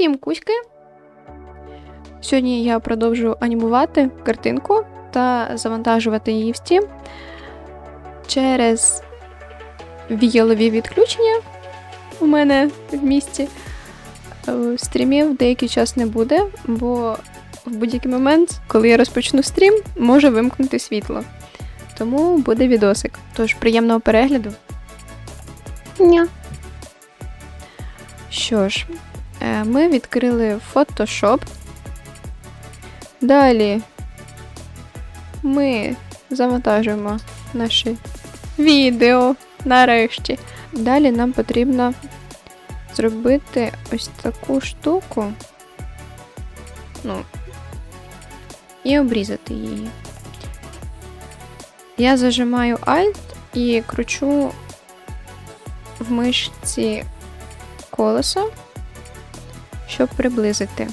Всім кузьки! Сьогодні я продовжу анімувати картинку та завантажувати її в Steam. Через віялові відключення у мене в місті. е, Стрімів деякий час не буде, бо в будь-який момент, коли я розпочну стрім, може вимкнути світло. Тому буде відосик. Тож приємного перегляду. Ня. Що ж, ми відкрили Photoshop. Далі ми завантажуємо наше відео нарешті. Далі нам потрібно зробити ось таку штуку. Ну, і обрізати її. Я зажимаю Alt і кручу в мишці колесо, щоб приблизити.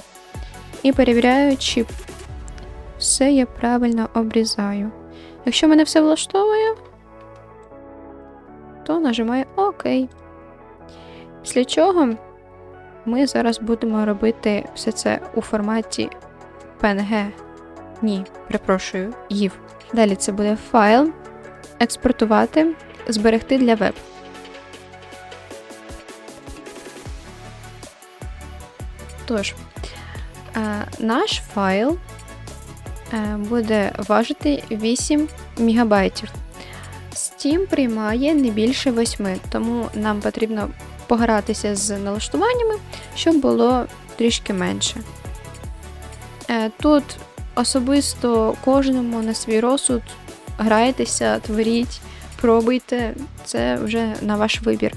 І перевіряю, чи все я правильно обрізаю. Якщо мене все влаштовує, то нажимаю ОК. Після чого ми зараз будемо робити все це у форматі PNG. Ні, перепрошую, їв. Далі це буде файл, експортувати, зберегти для веб. Тож, е, наш файл е, буде важити 8 МБ. Steam приймає не більше 8, тому нам потрібно погратися з налаштуваннями, щоб було трішки менше. Е, Тут особисто кожному на свій розсуд грайтеся, творіть, пробуйте, це вже на ваш вибір.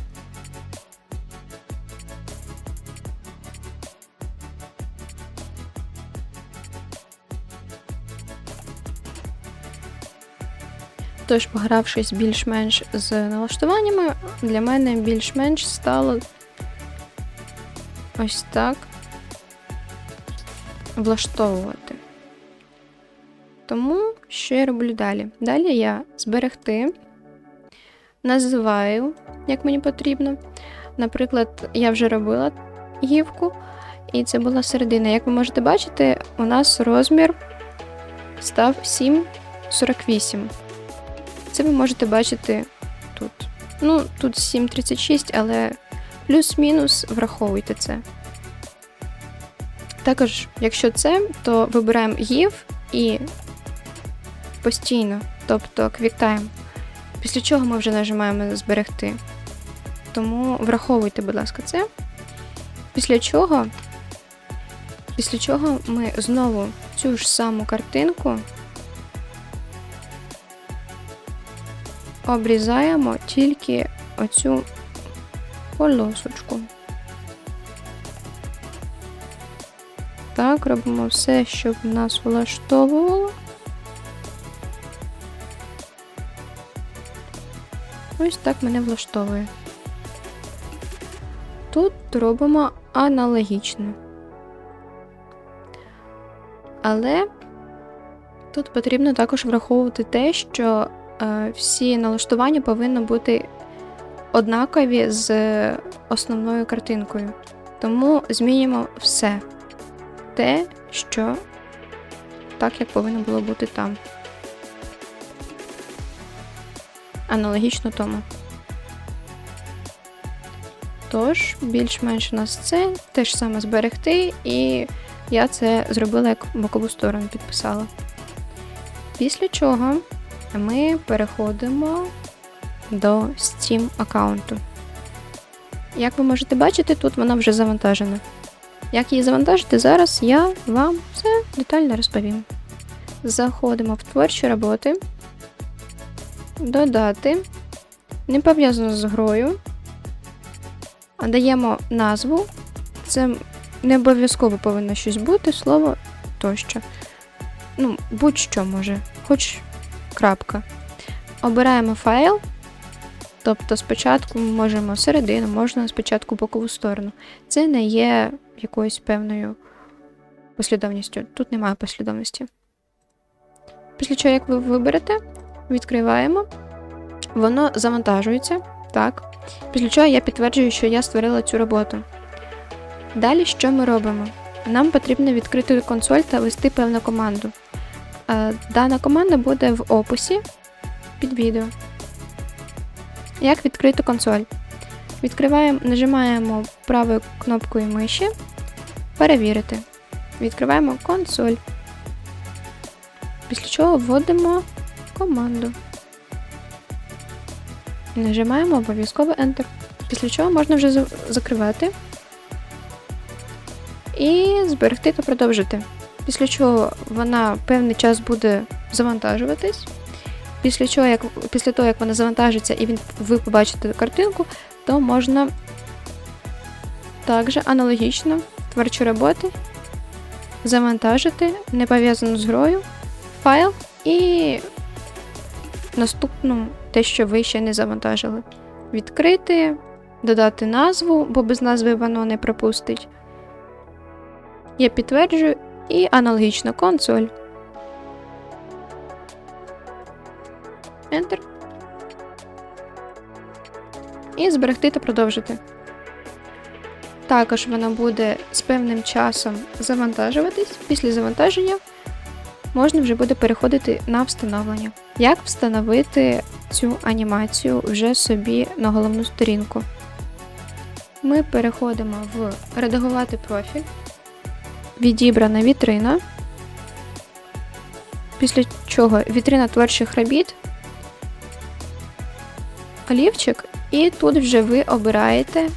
Тож, погравшись більш-менш з налаштуваннями, для мене більш-менш стало ось так влаштовувати. Тому що я роблю далі? Далі я зберегти, називаю, як мені потрібно. Наприклад, я вже робила гівку, і це була середина. Як ви можете бачити, у нас розмір став 7,48. Це ви можете бачити тут. Ну, тут 7,36, але плюс-мінус враховуйте це. Також, якщо це, то вибираємо GIF і постійно, тобто QuickTime. Після чого ми вже нажимаємо зберегти. Тому враховуйте, будь ласка, це. Після чого, після чого ми знову цю ж саму картинку обрізаємо тільки оцю полосочку. Так, робимо все, щоб нас влаштовувало. Ось так мене влаштовує. Тут робимо аналогічно. Але тут потрібно також враховувати те, що всі налаштування повинні бути однакові з основною картинкою. Тому змінюємо все те, що так, як повинно було бути там. Аналогічно тому. Тож, більш-менш у нас це те ж саме зберегти, і я це зробила як бокову сторону підписала. Після чого ми переходимо до Steam аккаунту. Як ви можете бачити, тут вона вже завантажена. Як її завантажити, зараз я вам все детально розповім. Заходимо в творчі роботи, додати, не пов'язано з грою, а даємо назву. Це не обов'язково повинно щось бути, слово тощо. Ну, будь-що може, хоч крапка. Обираємо файл. Тобто спочатку ми можемо середину, можна спочатку бокову сторону. Це не є якоюсь певною послідовністю. Тут немає послідовності. Після чого, як ви виберете, відкриваємо, воно завантажується. Так. Після чого я підтверджую, що я створила цю роботу. Далі що ми робимо? Нам потрібно відкрити консоль та ввести певну команду. Е, Дана команда буде в описі під відео. Як відкрити консоль? Відкриваємо, нажимаємо правою кнопкою миші Перевірити. Відкриваємо консоль. Після чого вводимо команду. Нажимаємо обов'язково Enter. Після чого можна вже закривати. І зберегти та продовжити. Після чого вона певний час буде завантажуватись. Після чого, як, після того, як вона завантажиться і він, ви побачите картинку, то можна також аналогічно творчі роботи завантажити не пов'язану з грою файл і наступну те, що ви ще не завантажили. Відкрити, додати назву, бо без назви воно не пропустить. Я підтверджую і аналогічно консоль. Enter. І зберегти та продовжити. Також вона буде з певним часом завантажуватись. Після завантаження можна вже буде переходити на встановлення. Як встановити цю анімацію вже собі на головну сторінку? Ми переходимо в редагувати профіль, відібрана вітрина, після чого вітрина творчих робіт, олівчик, і тут вже ви обираєте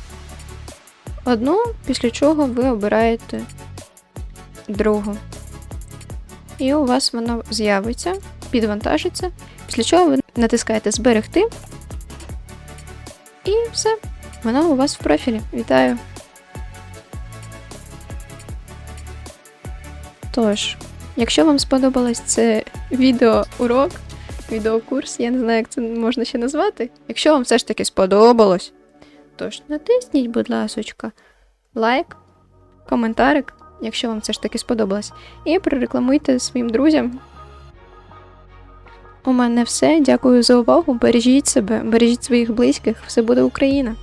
одну, після чого ви обираєте другу. І у вас воно з'явиться, підвантажиться, після чого ви натискаєте Зберегти. І все. Воно у вас в профілі. Вітаю! Тож, якщо вам сподобалось це відеоурок, відеокурс, я не знаю, як це можна ще назвати. Якщо вам все ж таки сподобалось, Тож натисніть, будь ласочка, лайк, коментарик, якщо вам це ж таки сподобалось, і прорекламуйте своїм друзям. У мене все. Дякую за увагу. Бережіть себе, бережіть своїх близьких. Все буде Україна!